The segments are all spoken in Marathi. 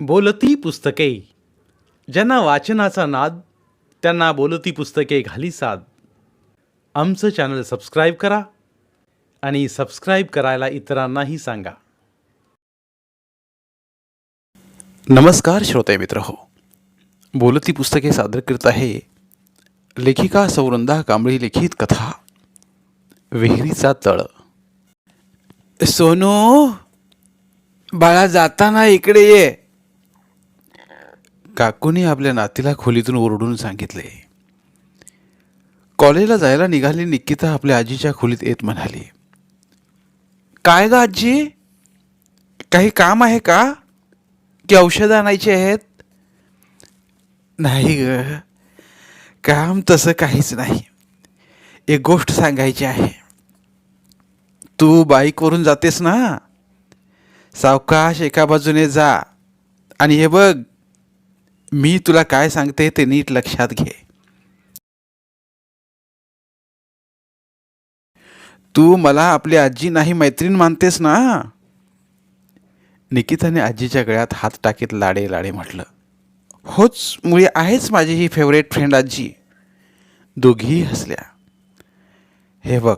बोलती पुस्तके. ज्यांना वाचनाचा नाद त्यांना बोलती पुस्तके घाली साद. आमचं चॅनल सबस्क्राईब करा आणि सबस्क्राईब करायला इतरांनाही सांगा. नमस्कार श्रोते मित्र हो बोलती पुस्तके सादर करत आहे लेखिका सौरंदा कांबळी लिखित कथा विहिरीचा तळ. सोनू बाळा जाताना इकडे ये. काकूने आपल्या नातीला खोलीतून ओरडून सांगितले. कॉलेजला जायला निघाली निकिता आपल्या आजीच्या खोलीत येत म्हणाली काय ग आजी? काही काम आहे का? की औषधं आणायची आहेत? नाही ग काम तसं काहीच नाही. एक गोष्ट सांगायची आहे. तू बाईकवरून जातेस ना? सावकाश एका बाजूने जा आणि हे बघ मी तुला काय सांगते ते नीट लक्षात घे. तू मला आपली आजी नाही मैत्रीण मानतेस ना? निकिताने आजीच्या गळ्यात हात टाकीत लाडे लाडे म्हटलं होच मुळे आहेच माझी ही फेवरेट फ्रेंड आजी. दोघीही हसल्या. हे बघ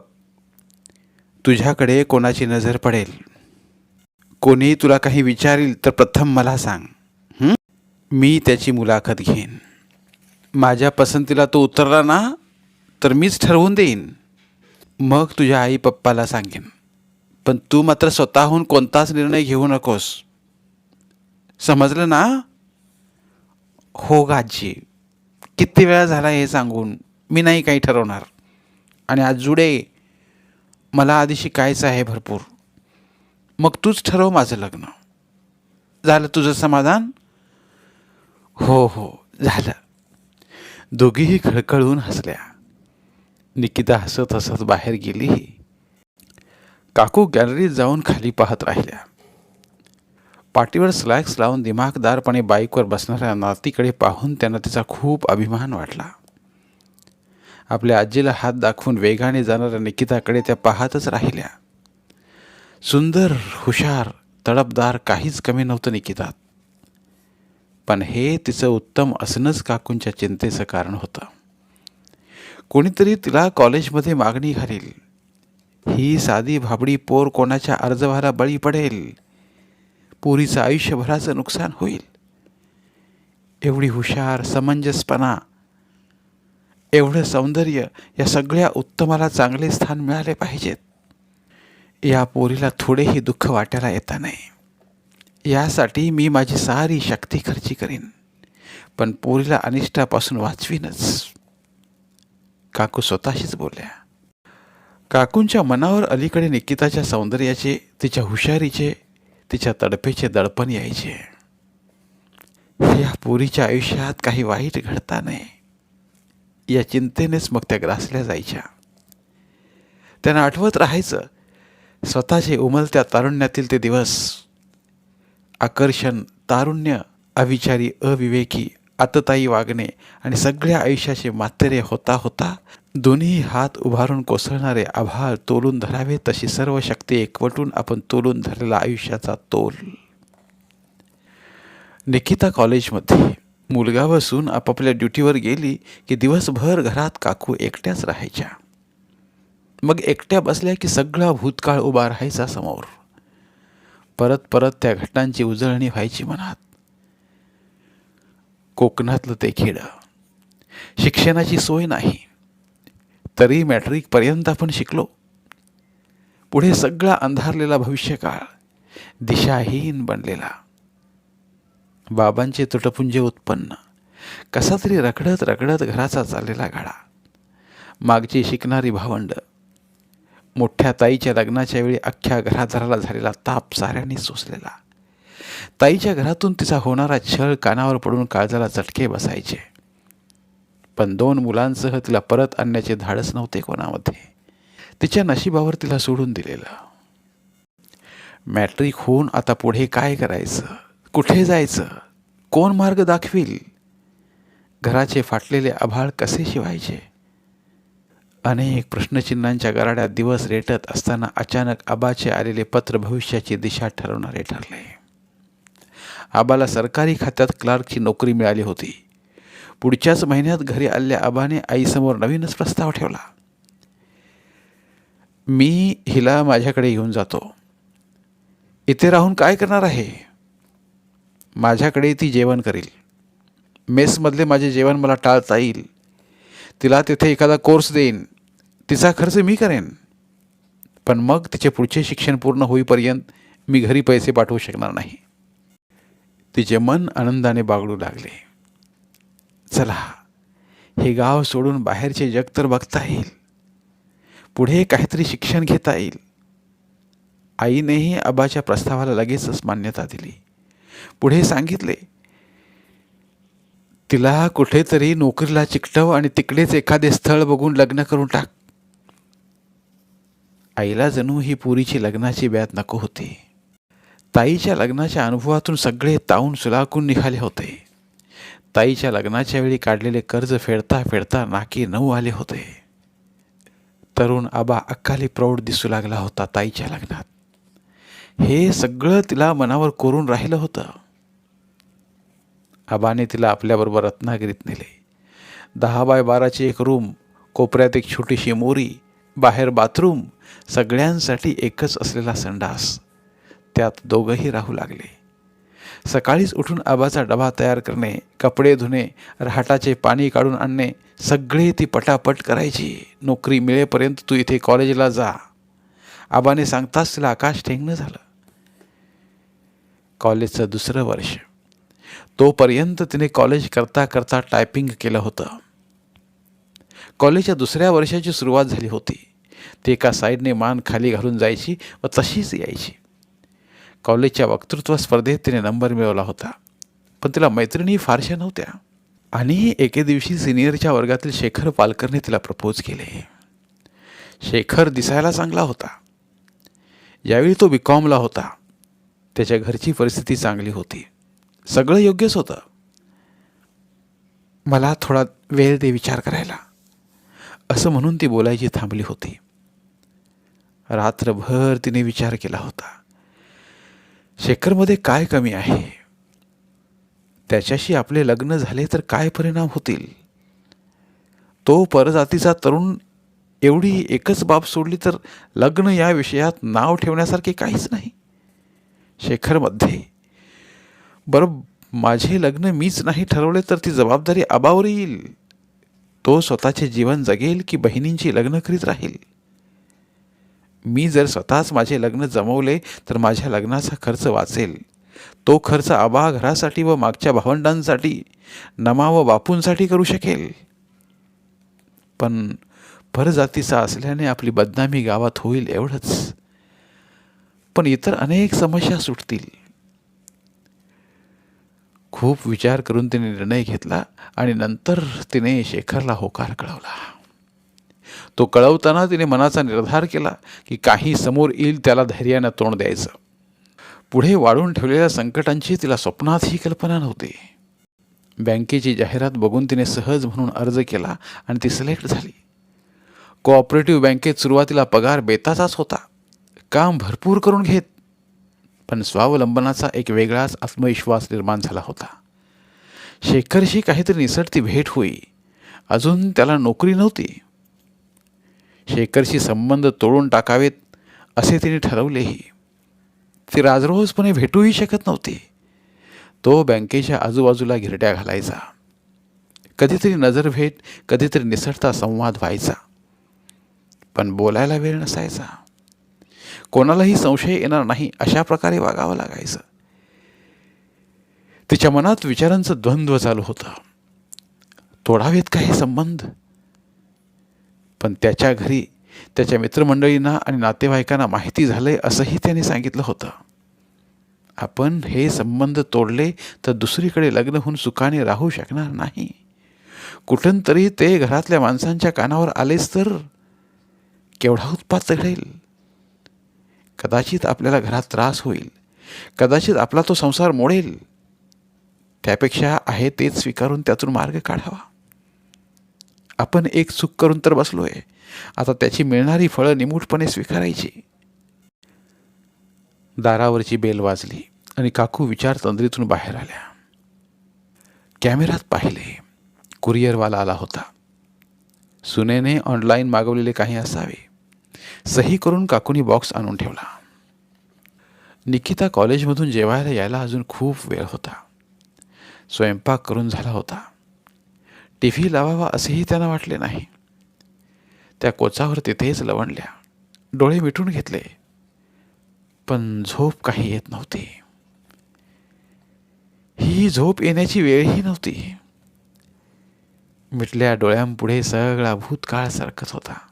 तुझ्याकडे कोणाची नजर पडेल? कोणी तुला काही विचारील तर प्रथम मला सांग. मी त्याची मुलाखत घेईन. माझ्या पसंतीला तो उतरला ना तर मीच ठरवून देईन. मग तुझ्या आई पप्पाला सांगेन. पण तू मात्र स्वतःहून कोणताच निर्णय घेऊ नकोस. समजलं ना? हो गाजी किती वेळा झाला हे सांगून? मी नाही काही ठरवणार. आणि आज जुडे. मला आधी शिकायचं आहे भरपूर. मग तूच ठरव माझं लग्न. झालं तुझं समाधान? हो हो झालं. दोघीही खळखळून हसल्या. निकिता हसत हसत बाहेर गेली काकू गॅलरीत जाऊन खाली पाहत राहिल्या. पाठीवर स्लॅक्स लावून दिमागदारपणे बाईकवर बसणाऱ्या नातीकडे पाहून त्यांना तिचा खूप अभिमान वाटला. आपल्या आजीला हात दाखवून वेगाने जाणाऱ्या निकिताकडे त्या पाहतच राहिल्या. सुंदर हुशार तडपदार काहीच कमी नव्हतं निकितात. पण हे तिचं उत्तम असणंच काकूंच्या चिंतेचं कारण होतं. कोणीतरी तिला कॉलेजमध्ये मागणी घालील ही साधी भाबडी पोर कोणाच्या अर्जभाला बळी पडेल? पोरीचं आयुष्यभराचं नुकसान होईल. एवढी हुशार समंजसपणा एवढं सौंदर्य या सगळ्या उत्तमाला चांगले स्थान मिळाले पाहिजेत. या पोरीला थोडेही दुःख वाटायला येता नाही. यासाठी मी माझी सारी शक्ती खर्ची करीन. पण पोरीला अनिष्टापासून वाचवीनच. काकू स्वतःशीच बोलल्या काकूंच्या मनावर अलीकडे निकिताच्या सौंदर्याचे तिच्या हुशारीचे तिच्या तडफेचे दडपण यायचे. या पोरीच्या आयुष्यात काही वाईट घडता नये. या चिंतेनेच मग त्या ग्रासल्या जायच्या. त्यांना आठवत राहायचं स्वतःचे उमलत्या तारुण्यातील ते दिवस आकर्षण तारुण्य अविचारी अविवेकी आतताई वागणे आणि सगळ्या आयुष्याचे मात्रे होता होता दोन्ही हात उभारून कोसळणारे आभाळ तोलून धरावे तशी सर्व शक्ती एकवटून आपण तोलून धरलेला आयुष्याचा तोल. निकिता कॉलेजमध्ये. मुलगा बसून आपापल्या ड्युटीवर गेली की दिवसभर घरात काकू एकट्याच राहायच्या. मग एकट्या बसल्या की सगळा भूतकाळ उभा राहायचा समोर. परत परत त्या घटनांची उजळणी व्हायची मनात. कोकणातलं ते खेडं. शिक्षणाची सोय नाही. तरी मॅट्रिकपर्यंत आपण शिकलो. पुढे सगळा अंधारलेला भविष्यकाळ दिशाहीन बनलेला. बाबांचे तुटपुंजे उत्पन्न. कसा तरी रखडत रखडत घराचा चाललेला गाडा मागची शिकणारी भावंड. मोठ्या ताईच्या लग्नाच्या वेळी अख्ख्या घरादाराला झालेला ताप साऱ्यांनी सोसलेला. ताईच्या घरातून तिचा होणारा छळ कानावर पडून काळजाला चटके बसायचे. पण दोन मुलांसह तिला परत आणण्याचे धाडस नव्हते कोणामध्ये. तिच्या नशिबावर तिला सोडून दिलेलं. मॅट्रिक होऊन आता पुढे काय करायचं? कुठे जायचं? कोण मार्ग दाखवील? घराचे फाटलेले आभाळ कसे शिवायचे? अनेक प्रश्नचिन्हांच्या गराड्यात दिवस रेटत असताना अचानक आबाचे आलेले पत्र भविष्याची दिशा ठरवणारे ठरले. आबाला सरकारी खात्यात क्लार्कची नोकरी मिळाली होती. पुढच्याच महिन्यात घरी आलेल्या आबाने आईसमोर नवीनच प्रस्ताव ठेवला. मी हिला माझ्याकडे घेऊन जातो. इथे राहून काय करणार आहे? माझ्याकडे ती जेवण करेल. मेसमधले माझे जेवण मला टाळता येईल. तिला तिथे एखादा कोर्स देईन. तिचा खर्च मी करेन. पण मग तिचे पुढचे शिक्षण पूर्ण होईपर्यंत मी घरी पैसे पाठवू शकणार नाही. तिचे मन आनंदाने बागडू लागले. चला हे गाव सोडून बाहेरचे जग तर बघता येईल. पुढे काहीतरी शिक्षण घेता येईल. आईनेही आबाच्या प्रस्तावाला लगेचच मान्यता दिली. पुढे सांगितले तिला कुठेतरी नोकरीला चिकटव आणि तिकडेच एखादे स्थळ बघून लग्न करून टाक. आईला जणू ही पुरीची लग्नाची ब्यात नको होती. ताईच्या लग्नाच्या अनुभवातून सगळे ताऊन सुलाकून निघाले होते. ताईच्या लग्नाच्या वेळी काढलेले कर्ज फेडता फेडता नाकी नऊ आले होते. तरुण आबा अक्काली प्रौढ दिसू लागला होता ताईच्या लग्नात. हे सगळं तिला मनावर कोरून राहिलं होतं. आबाने तिला आपल्याबरोबर रत्नागिरीत नेले. दहा बाय बाराची एक रूम कोपऱ्यात एक छोटीशी मोरी बाहेर बाथरूम सगळ्यांसाठी एकच असलेला संडास. त्यात दोघंही राहू लागले. सकाळीच उठून आबाचा डबा तयार करणे कपडे धुणे रहाटाचे पाणी काढून आणणे सगळे ती पटापट करायची. नोकरी मिळेपर्यंत तू इथे कॉलेजला जा. आबाने सांगताच तिला आकाश ठेंगणं झालं. कॉलेजचं दुसरं वर्ष. तोपर्यंत तिने कॉलेज करता करता टायपिंग केलं होतं. कॉलेजच्या दुसऱ्या वर्षाची सुरुवात झाली होती. ती एका साईडने मान खाली घालून जायची व तशीच यायची. कॉलेजच्या वक्तृत्व स्पर्धेत तिने नंबर मिळवला होता. पण तिला मैत्रिणी फारशा नव्हत्या. आणि एके दिवशी सिनियरच्या वर्गातील शेखर पालकरने तिला प्रपोज केले. शेखर दिसायला चांगला होता. यावेळी तो बी कॉमला होता त्याच्या घरची परिस्थिती चांगली होती. सगळं योग्यच होतं. मला थोडा वेळ दे विचार करायला. असं म्हणून ती बोलायची थांबली होती. रात्रभर तिने विचार केला होता. शेखरमध्ये काय कमी आहे? त्याच्याशी आपले लग्न झाले तर काय परिणाम होतील? तो परजातीचा तरुण एवढी एकच बाब सोडली तर लग्न या विषयात नाव ठेवण्यासारखे काहीच नाही. शेखरमध्ये बरं माझे लग्न मीच नाही ठरवले तर ती जबाबदारी आबावर येईल. तो स्वतःचे जीवन जगेल की बहिणींची लग्न करीत राहील? मी जर स्वतःच माझे लग्न जमवले तर माझ्या लग्नाचा खर्च वाचेल. तो खर्च आबा घरासाठी व मागच्या भावंडांसाठी नमा व बापूंसाठी करू शकेल. पण परजातीचा असल्याने आपली बदनामी गावात होईल एवढंच. पण इतर अनेक समस्या सुटतील. खूप विचार करून तिने निर्णय घेतला आणि नंतर तिने शेखरला होकार कळवला. तो कळवताना तिने मनाचा निर्धार केला की काही समोर येईल त्याला धैर्यानं तोंड द्यायचं. पुढे वाढून ठेवलेल्या संकटांची तिला स्वप्नातही कल्पना नव्हती. बँकेची जाहिरात बघून तिने सहज म्हणून अर्ज केला आणि ती सिलेक्ट झाली. कोऑपरेटिव्ह बँकेत सुरुवातीला पगार बेताचाच होता. काम भरपूर करून घेत. पण स्वावलंबनाचा एक वेगळाच आत्मविश्वास निर्माण झाला होता. शेखरशी काहीतरी निसटती भेट होई. अजून त्याला नोकरी नव्हती. शेखरशी संबंध तोडून टाकावेत असे तिने ठरवलेही. ती राजरोजपणे भेटूही शकत नव्हती. तो बँकेच्या आजूबाजूला घिरट्या घालायचा. कधीतरी नजर भेट कधीतरी निसटता संवाद व्हायचा. पण बोलायला वेळ नसायचा. कोणालाही संशय येणार नाही अशा प्रकारे वागावं लागायचं. तिच्या मनात विचारांचं द्वंद्व चालू होतं. तोडावेत का हे संबंध? पण त्याच्या घरी त्याच्या मित्रमंडळींना आणि नातेवाईकांना माहिती झालंय असंही त्याने सांगितलं होतं. आपण हे संबंध तोडले तर दुसरीकडे लग्न होऊन सुखाने राहू शकणार नाही. कुठून तरी ते घरातल्या माणसांच्या कानावर आलेच तर केवढा उत्पात घडेल कदाचित आपल्याला घरात त्रास होईल. कदाचित आपला तो संसार मोडेल. त्यापेक्षा आहे तेच स्वीकारून त्यातून मार्ग काढावा. आपण एक चूक करून तर बसलो आहे आता त्याची मिळणारी फळं निमूटपणे स्वीकारायची. दारावरची बेल वाजली आणि काकू विचार तंद्रीतून बाहेर आल्या. कॅमेरात पाहिले कुरिअरवाला आला होता. सुनेने ऑनलाईन मागवलेले काही असावे. सही करून काकूनी बॉक्स आणून ठेवला. निकिता कॉलेजमधून जेवायला यायला अजून खूप वेळ होता. स्वयंपाक करून झाला होता. टी व्ही लावावा असेही त्यांना वाटले नाही. त्या कोचावर तिथेच लवणल्या डोळे मिटून घेतले. पण झोप काही येत नव्हती. ही झोप येण्याची वेळही नव्हती. मिटल्या डोळ्यांपुढे सगळा भूतकाळ सरकत होता.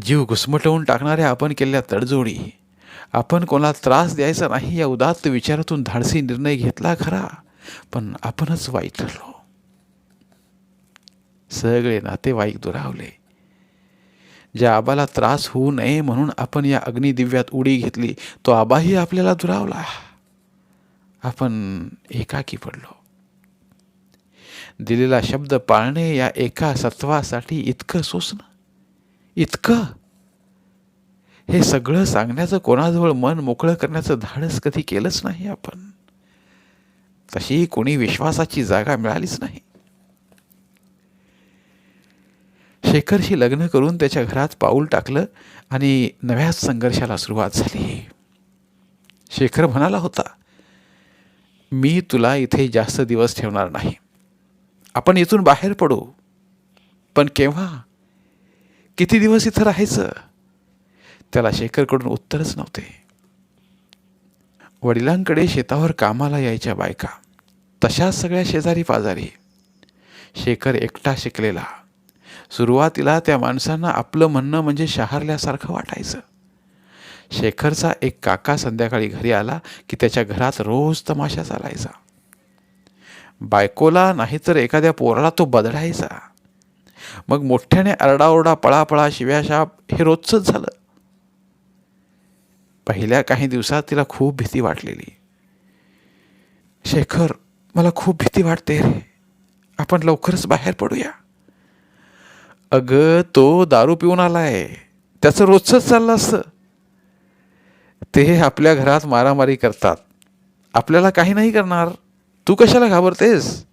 जीव घुसमटवून टाकणाऱ्या आपण केलेल्या तडजोडी. आपण कोणाला त्रास द्यायचा नाही या उदात्त विचारातून धाडसी निर्णय घेतला खरा पण आपणच वाईट ठरलो. सगळे नातेवाईक दुरावले. ज्या आबाला त्रास होऊ नये म्हणून आपण या अग्निदिव्यात उडी घेतली तो आबाही आपल्याला दुरावला. आपण एकाकी पडलो. दिलेला शब्द पाळणे या एका सत्वासाठी इतकं सोसणं. इतकं? हे सगळं सांगण्याचं कोणाजवळ मन मोकळं करण्याचं धाडस कधी केलंच नाही आपण. तशी कोणी विश्वासाची जागा मिळालीच नाही. शेखरशी लग्न करून त्याच्या घरात पाऊल टाकलं आणि नव्याच संघर्षाला सुरुवात झाली. शेखर म्हणाला होता मी तुला इथे जास्त दिवस ठेवणार नाही. आपण इथून बाहेर पडू. पण केव्हा किती दिवस इथं राहायचं? त्याला शेखरकडून उत्तरच नव्हते. वडिलांकडे शेतावर कामाला यायच्या बायका. तशाच सगळ्या शेजारी पाजारी. शेखर एकटा शिकलेला. सुरुवातीला त्या माणसांना आपलं म्हणणं म्हणजे शहारल्यासारखं वाटायचं. शेखरचा एक काका संध्याकाळी घरी आला की त्याच्या घरात रोज तमाशा चालायचा. बायकोला नाहीतर एखाद्या पोराला तो बदलायचा मग मोठ्याने आरडाओरडा पळापळा शिव्याशाप हे रोजचंच झालं. पहिल्या काही दिवसात तिला खूप भीती वाटलेली. शेखर मला खूप भीती वाटते रे. आपण लवकरच बाहेर पडूया. अगं तो दारू पिऊन आलाय. त्याचं रोजचंच चाललं असतं. ते आपल्या घरात मारामारी करतात. आपल्याला काही नाही करणार. तू कशाला घाबरतेस?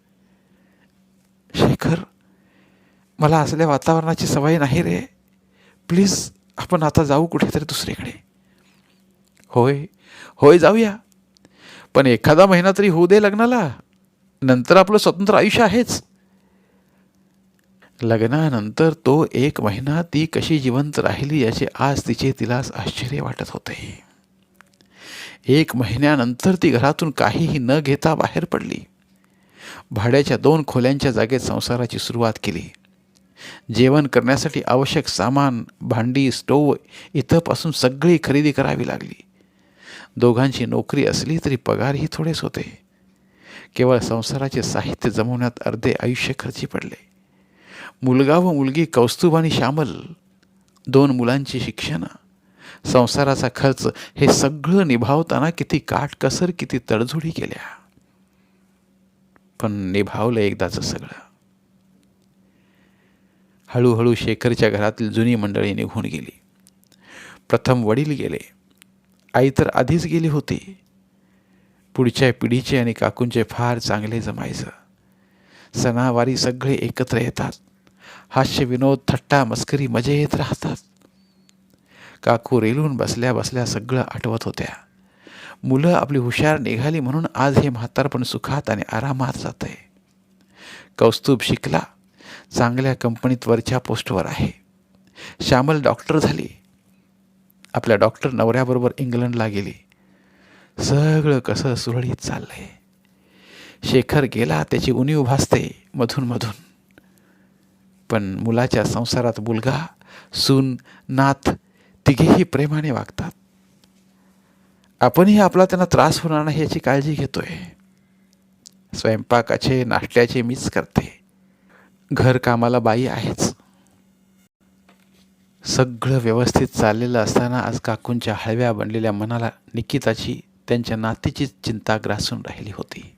शेखर मला असल्या वातावरणाची सवय नाही रे. प्लीज आपण आता जाऊ कुठेतरी दुसरीकडे. होय होय जाऊया. पण एखादा महिना तरी होऊ दे लग्नाला. नंतर आपलं स्वतंत्र आयुष्य आहेच. लग्नानंतर तो एक महिना ती कशी जिवंत राहिली याचे आज तिचे तिलाच आश्चर्य वाटत होते. एक महिन्यानंतर ती घरातून काहीही न घेता बाहेर पडली. भाड्याच्या दोन खोल्यांच्या जागेत संसाराची सुरुवात केली. जेवण करण्यासाठी आवश्यक सामान भांडी स्टोव इथंपासून सगळी खरेदी करावी लागली. दोघांची नोकरी असली तरी पगारही थोडेच होते. केवळ संसाराचे साहित्य जमवण्यात अर्धे आयुष्य खर्ची पडले. मुलगा व मुलगी कौस्तुभ आणि श्यामल दोन मुलांची शिक्षण संसाराचा खर्च हे सगळं निभावताना किती काटकसर किती तडजोडी केल्या. पण निभावलं एकदाचं सगळं. हळूहळू शेखरच्या घरातील जुनी मंडळी निघून गेली. प्रथम वडील गेले. आई तर आधीच गेली होती. पुढच्या पिढीचे आणि काकूंचे फार चांगले जमायचं. सणावारी सगळे एकत्र येतात. हास्य विनोद थट्टा मस्करी मजे येत राहतात. काकू रेलून बसल्या बसल्या सगळं आठवत होत्या. मुलं आपली हुशार निघाली म्हणून आज हे म्हातारपण सुखात आणि आरामात जात आहे कौस्तुभ शिकला. चांगल्या कंपनीत वरच्या पोस्टवर आहे. श्यामल डॉक्टर झाली. आपल्या डॉक्टर नवऱ्याबरोबर इंग्लंडला गेली. सगळं कसं सुरळीत चाललंय. शेखर गेला त्याची उणीव भासते मधून मधून. पण मुलाच्या संसारात मुलगा सून नाथ तिघेही प्रेमाने वागतात. आपणही आपला त्यांना त्रास होणार नाही याची काळजी घेतोय. स्वयंपाकाचे नाश्त्याचे मीच करते. घरकामाला बाई आहेच. सगळं व्यवस्थित चाललेलं असताना आज काकूंच्या हळव्या बनलेल्या मनाला निकिताची त्यांच्या नातीचीच चिंता ग्रासून राहिली होती.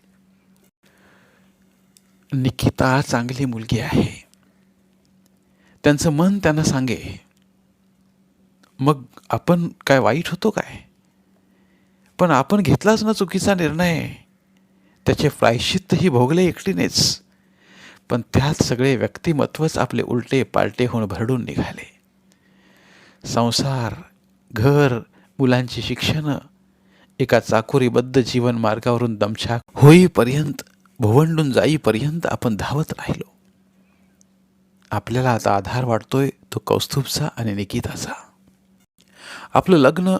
निकिता चांगली मुलगी आहे. त्यांचं मन त्यांना सांगे मग आपण काय वाईट होतो काय? पण आपण घेतलाच ना चुकीचा निर्णय. त्याचे प्रायश्चित्तही भोगले एकटीनेच. पण त्यात सगळे व्यक्तिमत्वच आपले उलटे पालटे होऊन भरडून निघाले. संसार घर मुलांची शिक्षणं एका चाकोरीबद्ध जीवन मार्गावरून दमछाक होईपर्यंत भोवंडून जाईपर्यंत आपण धावत राहिलो. आपल्याला आता आधार वाटतोय तो कौस्तुभचा आणि निकिताचा. आपलं लग्न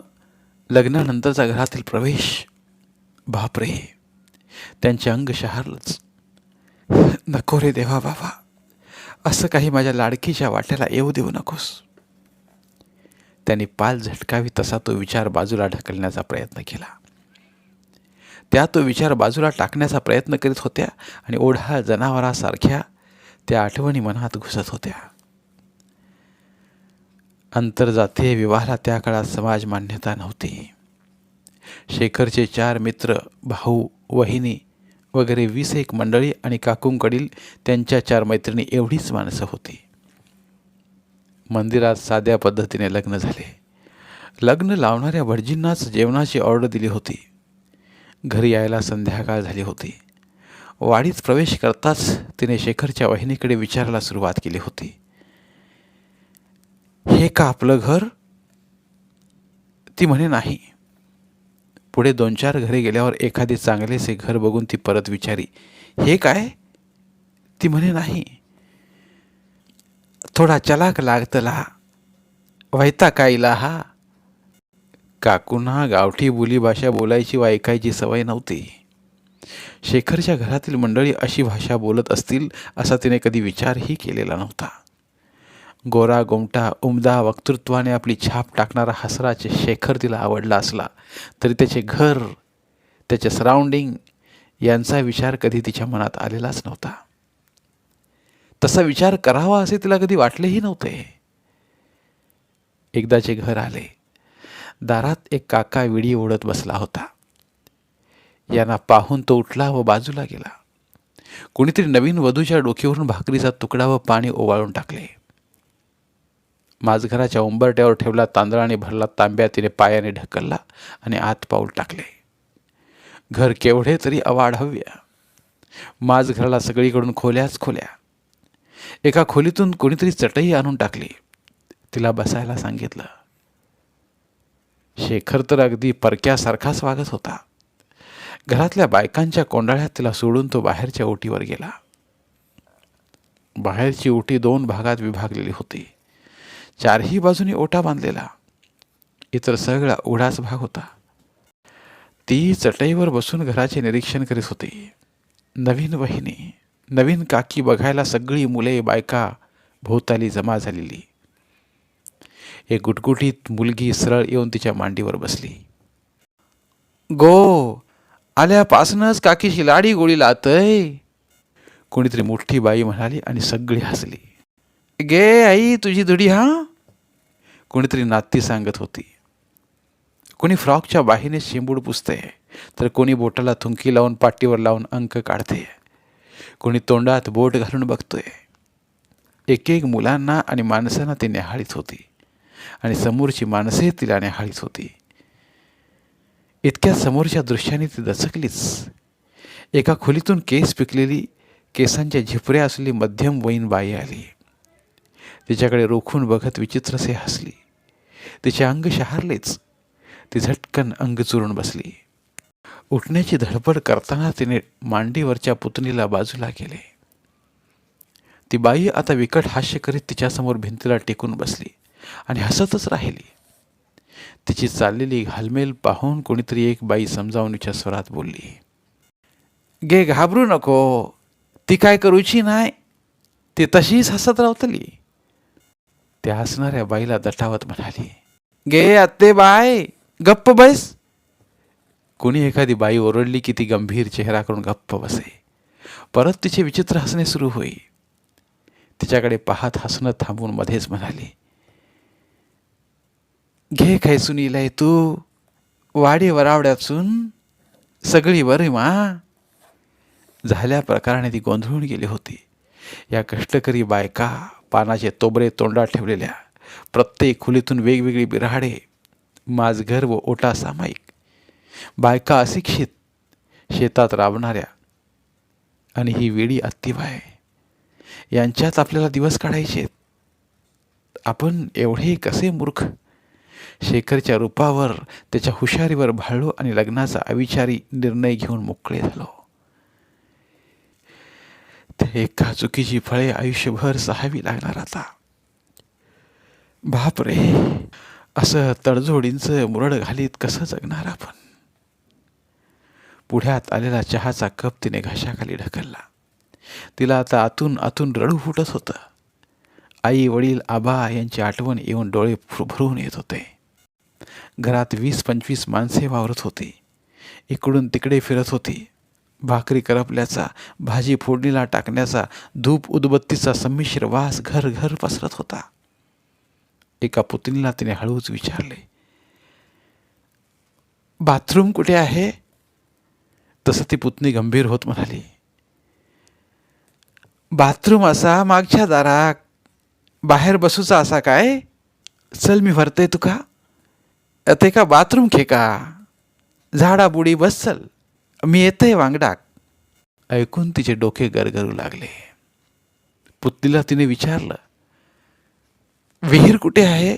लग्नानंतरचा घरातील प्रवेश. बापरे त्यांचे अंग शहारलंच. नको रे देवा बाबा. असं काही माझ्या लाडकीच्या वाट्याला येऊ देऊ नकोस. त्यांनी पाल झटकावी तसा तो विचार बाजूला ढकलण्याचा प्रयत्न केला. त्या तो विचार बाजूला टाकण्याचा प्रयत्न करीत होत्या आणि ओढा जनावरासारख्या त्या आठवणी मनात घुसत होत्या. आंतरजातीय विवाहाला त्या काळात समाज मान्यता नव्हती. शेखरचे चार मित्र भाऊ वहिनी वगैरे वीस एक मंडळी आणि काकूंकडील त्यांच्या चार मैत्रिणी एवढीच माणसं होती. मंदिरात साध्या पद्धतीने लग्न झाले. लग्न लावणाऱ्या भटजींनाच जेवणाची ऑर्डर दिली होती. घरी यायला संध्याकाळ झाली होती. वाडीत प्रवेश करताच तिने शेखरच्या वहिनीकडे विचारायला सुरुवात केली होती. हे का आपलं घर? ती म्हणे नाही. पुढे दोन चार घरी गेल्यावर एखादे चांगलेसे घर बघून ती परत विचारी हे काय? ती म्हणे नाही. थोडा चलाक लागतला. वैता कायला हा. काकूंना गावठी बोलीभाषा बोलायची व ऐकायची सवय नव्हती. शेखरच्या घरातील मंडळी अशी भाषा बोलत असतील असा तिने कधी विचारही केलेला नव्हता. गोरा गोमटा उमदा वक्तृत्वाने आपली छाप टाकणारा हसराचे शेखर तिला आवडला असला. तरी त्याचे घर त्याचे सराउंडिंग यांचा विचार कधी तिच्या मनात आलेलाच नव्हता. तसा विचार करावा असे तिला कधी वाटलेही नव्हते. एकदाचे घर आले दारात एक काका विडी ओढत बसला होता. यांना पाहून तो उठला व बाजूला गेला. कोणीतरी नवीन वधूच्या डोक्यावरून भाकरीचा तुकडा व पाणी ओवाळून टाकले. माझघराच्या उंबरट्यावर ठेवला तांदळाने भरला तांब्या. तिने पायाने ढकलला आणि आत पाऊल टाकले. घर केवढे तरी अवाढव्य. माझघराला सगळीकडून खोल्याच खोल्या. एका खोलीतून कोणीतरी चटई आणून टाकली. तिला बसायला सांगितलं. शेखर तर अगदी परक्यासारखाच वागत होता. घरातल्या बायकांच्या कोंडाळ्यात तिला सोडून तो बाहेरच्या ओटीवर गेला. बाहेरची ओटी दोन भागात विभागलेली होती. चारही बाजूनी ओटा बांधलेला. इतर सगळा उडाच भाग होता. ती चटईवर बसून घराचे निरीक्षण करीत होती. नवीन वहिनी नवीन काकी बघायला सगळी मुले बायका भोवताली जमा झालेली. एक गुटगुटीत मुलगी सरळ येऊन तिच्या मांडीवर बसली. गो आल्यापासूनच काकीशी लाडी गोळी लातय. कोणीतरी मोठी बाई म्हणाली आणि सगळी हसली. गे आई तुझी धुडी हा? कोणीतरी नाती सांगत होती. कोणी फ्रॉकच्या बाहीने शेंबूड पुसते तर कोणी बोटाला थुंकी लावून पाटीवर लावून अंक काढते. कोणी तोंडात बोट घालून बघतोय. एक एक मुलांना आणि माणसांना ती निहाळीत होती आणि समोरची माणसे तिला निहाळीत होती. इतक्या समोरच्या दृश्याने ती दचकलीच. एका खोलीतून केस पिकलेली केसांच्या झिपऱ्या असलेली मध्यम वयीन बाई आली. तिच्याकडे रोखून बघत विचित्रसे हसली. तिचे अंग शहारलेच. ती झटकन अंग चुरून बसली. उठण्याची धडपड करताना तिने मांडीवरच्या पुतणीला बाजूला केले. ती बाई आता विकट हास्य करीत तिच्यासमोर भिंतीला टेकून बसली आणि हसतच राहिली. तिची चाललेली घालमेल पाहून कोणीतरी एक बाई समजावणीच्या स्वरात बोलली गे घाबरू नको. ती काय करूची नाही ती तशीच हसत रावतली. त्या हसणाऱ्या बाईला दटावत म्हणाली गे आत्ते बाय गप्प बस. कोणी एखादी बाई ओरडली की ती गंभीर चेहरा करून गप्प बसे. परत तिचे विचित्र हसणे सुरू होई. तिच्याकडे पाहत हसणं थांबून मध्येच म्हणाली घे खैसून इलाय तू? वाडी वरावड्यातून सगळी बरे मा? झाल्या प्रकाराने ती गोंधळून गेली होती. या कष्टकरी बायका पानाचे तोबरे तोंडात ठेवलेल्या प्रत्येक खोलीतून वेगवेगळी बिराडे माझघर व ओटा सामायिक बायका अशिक्षित शेतात राबणाऱ्या. आणि ही वेडी अत्तिबाय यांच्यात आपल्याला दिवस काढायचे आपण एवढे कसे मूर्ख? शेखरच्या रूपावर त्याच्या हुशारीवर भाळलो आणि लग्नाचा अविचारी निर्णय घेऊन मोकळे झालो. एका चुकीची फळे आयुष्यभर सहावी लागणार आता. बाप रे असं तडजोडींचं मुरड घालीत कसं जगणार आपण? पुढ्यात आलेला चहाचा कप तिने घशाखाली ढकलला. तिला आता आतून आतून रडू फुटत होतं. आई वडील आबा यांची आठवण येऊन डोळे भरून येत होते. घरात वीस पंचवीस माणसे वावरत होती. इकडून तिकडे फिरत होती. भाकरी करपल्याचा भाजी फोडणीला टाकण्याचा धूप उदबत्तीचा संमिश्र वास घर घर पसरत होता. एका पुतणीला तिने हळूच विचारले बाथरूम कुठे आहे? तसं ती पुतणी गंभीर होत म्हणाली बाथरूम असा मागच्या दारात बाहेर बसूचा असा काय? चल मी भरते तुका. ते का? बाथरूम खे का? झाडा बुडी बस चल. मी येतंय वांगडाक. ऐकून तिचे डोके गरगरू लागले. पुतलीला तिने विचारलं विहीर कुठे आहे?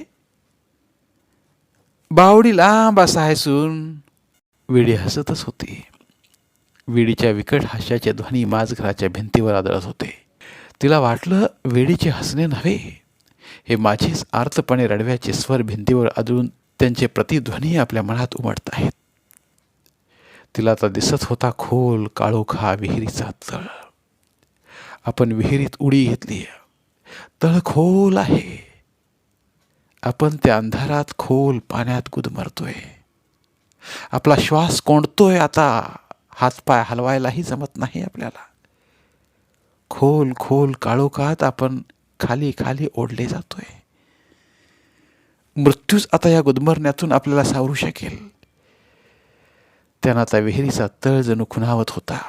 बावडी लांब असा आहे सून. वेडी हसतच होती. वेडीच्या विकट हास्याचे ध्वनी माझघराच्या भिंतीवर आदळत होते. तिला वाटलं वेडीचे हसणे नव्हे. हे माझेच आर्तपणे रडव्याचे स्वर भिंतीवर आदळून त्यांचे प्रतिध्वनी आपल्या मनात उमटत आहेत. तिला आता दिसत होता खोल काळोखा विहिरीचा तळ. आपण विहिरीत उडी घेतली तळ खोल आहे. आपण त्या अंधारात खोल पाण्यात गुदमरतोय. आपला श्वास कोंडतोय आता. हातपाय हलवायलाही जमत नाही आपल्याला. खोल खोल काळोखात आपण खाली खाली ओढले जातोय. मृत्यूच आता या गुदमरण्यातून आपल्याला सावरू शकेल. त्यांना त्या विहिरीचा तळ जणू खुणावत होता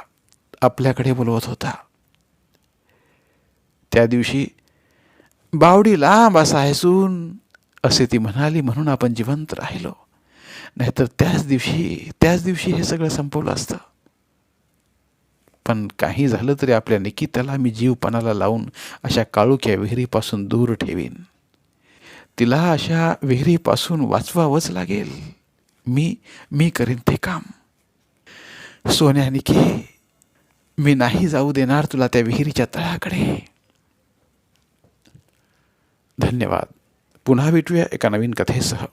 आपल्याकडे बोलवत होता. त्या दिवशी बावडी लांब असा आहे सून असे ती म्हणाली म्हणून आपण जिवंत राहिलो. नाहीतर त्याच दिवशी त्याच दिवशी हे सगळं संपवलं असतं. पण काही झालं तरी आपल्या निकिताला मी जीवपणाला लावून अशा काळुक्या विहिरीपासून दूर ठेवीन. तिला अशा विहिरीपासून वाचवावंच लागेल. मी मी करीन ते काम. सोन्या के मी नाही जाऊ देणार तुला त्या विहिरीच्या तळाकडे. धन्यवाद. पुन्हा भेटूया एका नवीन कथेसह.